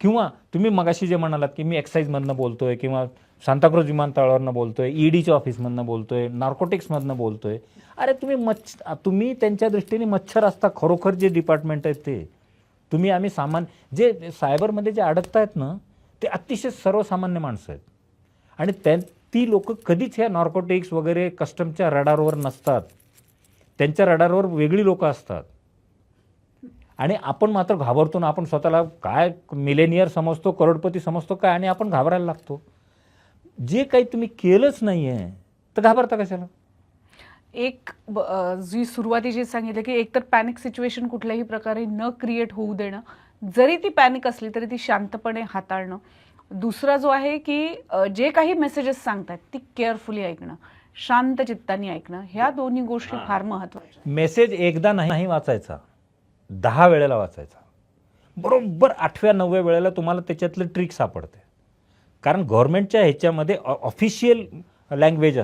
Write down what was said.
किंवा तुम्ही मगाशी जे म्हणालात की मी एक्साईजमधनं बोलतोय किंवा सांताक्रूज विमानतळावरनं बोलतोय ईडीच्या ऑफिसमधनं बोलतोय नार्कोटिक्समधनं बोलतोय. अरे तुम्ही मच्छ तुम्ही त्यांच्या दृष्टीने मच्छर असता खरोखर जे डिपार्टमेंट आहेत ते. तुम्ही आम्ही सामान्य जे सायबरमध्ये जे अडकतायत ना ते अतिशय सर्वसामान्य माणसं आहेत. आणि त्या ती लोकं कधीच ह्या नॉर्कोटिक्स वगैरे कस्टमच्या रडारवर नसतात. त्यांच्या रडारवर वेगळी लोकं असतात. आणि आपण मात्र घाबरतो ना आपण स्वतःला काय मिलेनियर समजतो करोडपती समजतो काय आणि आपण घाबरायला लागतो. जे काही तुम्ही केलंच नाही आहे तर घाबरता कशाला? एक जी सुरुवातीची सांगितलं की एकतर पॅनिक सिच्युएशन कुठल्याही प्रकारे न क्रिएट होऊ देणं. जरी ती पॅनिक असली तरी ती शांतपणे हाताळणं. दुसरा जो आहे की जे काही मेसेजेस सांगतात ती केअरफुली ऐकणं. शांत चित्ताने ऐकणं. ह्या दोन्ही गोष्टी फार महत्त्वाच्या मेसेज एकदा नाही नाही वाचायचा. दहा वेळेला वाचायचा. बरोबर आठव्या नवव्या वेळेला तुम्हाला त्याच्यातलं ट्रिक सापडते. कारण गव्हर्नमेंटच्या ह्याच्यामध्ये ऑफिशियल लँग्वेज